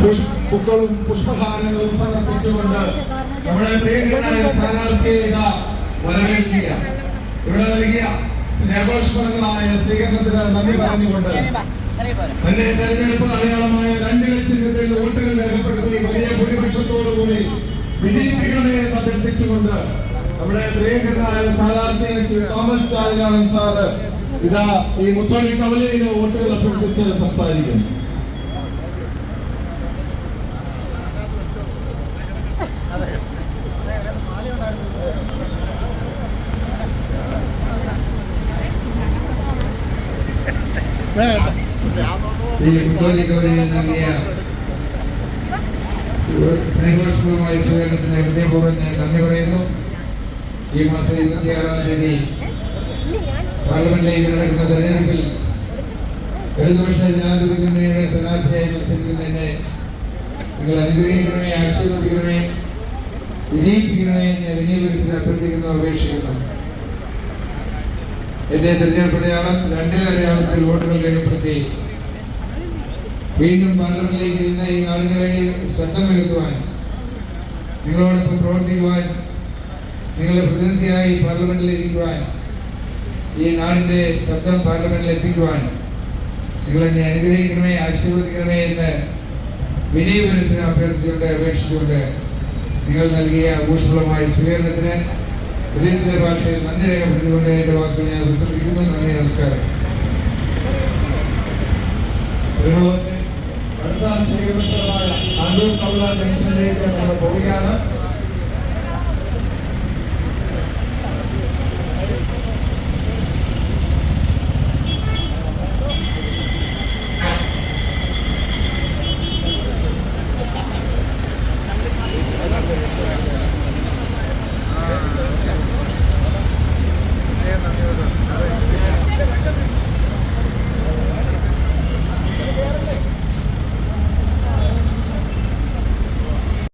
Push- പൂക്കളും പുഷ്പഹാരങ്ങളും സമർപ്പിച്ചുകൊണ്ട് നമ്മുടെ പ്രിയങ്കരനായ സ്ഥാനാർത്ഥിയെ ഇതാ വരവേൽക്കുക. ഇവിടെ നൽകിയ സ്നേഹോഷ്മണങ്ങളായ സ്വീകരണത്തിന് നന്ദി പറഞ്ഞുകൊണ്ട് തന്റെ തെരഞ്ഞെടുപ്പ് അടയാളമായ രണ്ട് ലക്ഷത്തിൽ വോട്ടുകൾ രേഖപ്പെടുത്തി വലിയ ഭൂരിപക്ഷത്തോടുകൂടി വിജയിപ്പിക്കണമേ എന്ന് അഭ്യർത്ഥിച്ചുകൊണ്ട് നമ്മുടെ പ്രിയങ്കരനായ സ്ഥാനാർത്ഥി തോമസ് ചാലിനാടൻ സാറ് ഇതാ ഈ മുത്തോളി കവലയിലെ വോട്ടുകൾ അഭ്യർത്ഥിച്ച് സംസാരിക്കുന്നു. ഈ കവലയിൽ നൽകിയ സ്നേഹോഷ്മമായ സ്വീകരണത്തിന് ഹൃദയപൂർവം ഞാൻ പറയുന്നു. ഈ മാസം ഇരുപത്തിയാറാം തീയതി പാർലമെന്റിലേക്ക് നടക്കുന്ന തെരഞ്ഞെടുപ്പിൽ ഇടതുപക്ഷ ജനാധിപത്യ മുന്നണിയുടെ സ്ഥാനാർത്ഥിയായി മത്സരിക്കുന്നതിനെ നിങ്ങൾ അനുഗ്രഹിക്കണമേ ആശീർവദിക്കണമേ വിജയിപ്പിക്കണമേ എന്ന് വിനീപരിച്ച് അഭ്യർത്ഥിക്കുന്നു അപേക്ഷിക്കുന്നു. എന്റെ തെരഞ്ഞെടുപ്പ് രണ്ടേ രണ്ടിൽ അടയാളത്തിൽ വോട്ടുകൾ രേഖപ്പെടുത്തി. വീണ്ടും പാർലമെന്റിലേക്ക് ഇന്ന് ഈ നാടിന് വേണ്ടി ശബ്ദമുയർത്തുവാൻ നിങ്ങളോടൊപ്പം പ്രവർത്തിക്കുവാൻ നിങ്ങളെ പ്രതിനിധിയായി പാർലമെന്റിൽ ഇരിക്കുവാൻ ഈ നാടിന്റെ ശബ്ദം പാർലമെന്റിൽ എത്തിക്കുവാൻ നിങ്ങളെന്നെ അനുഗ്രഹിക്കണമേ ആശീർവദിക്കണമേ എന്ന് വിനയപരസിനെ അഭ്യർത്ഥിച്ചുകൊണ്ട് അപേക്ഷിച്ചുകൊണ്ട് നിങ്ങൾ നൽകിയ ഊഷ്മളമായ സ്വീകരണത്തിന് ഹൃദയത്തിന്റെ ഭാഷയിൽ നന്ദി രേഖപ്പെടുത്തിക്കൊണ്ട് എന്റെ വാക്കുകൾ ഞാൻ വിശ്രമിക്കുന്നു. നന്ദി നമസ്കാരം. അടുത്ത സ്വീകരണമായ അണ്ടൂർ കവല ജംഗ്ഷനിലേക്ക് നമ്മൾ പോവുകയാണ്.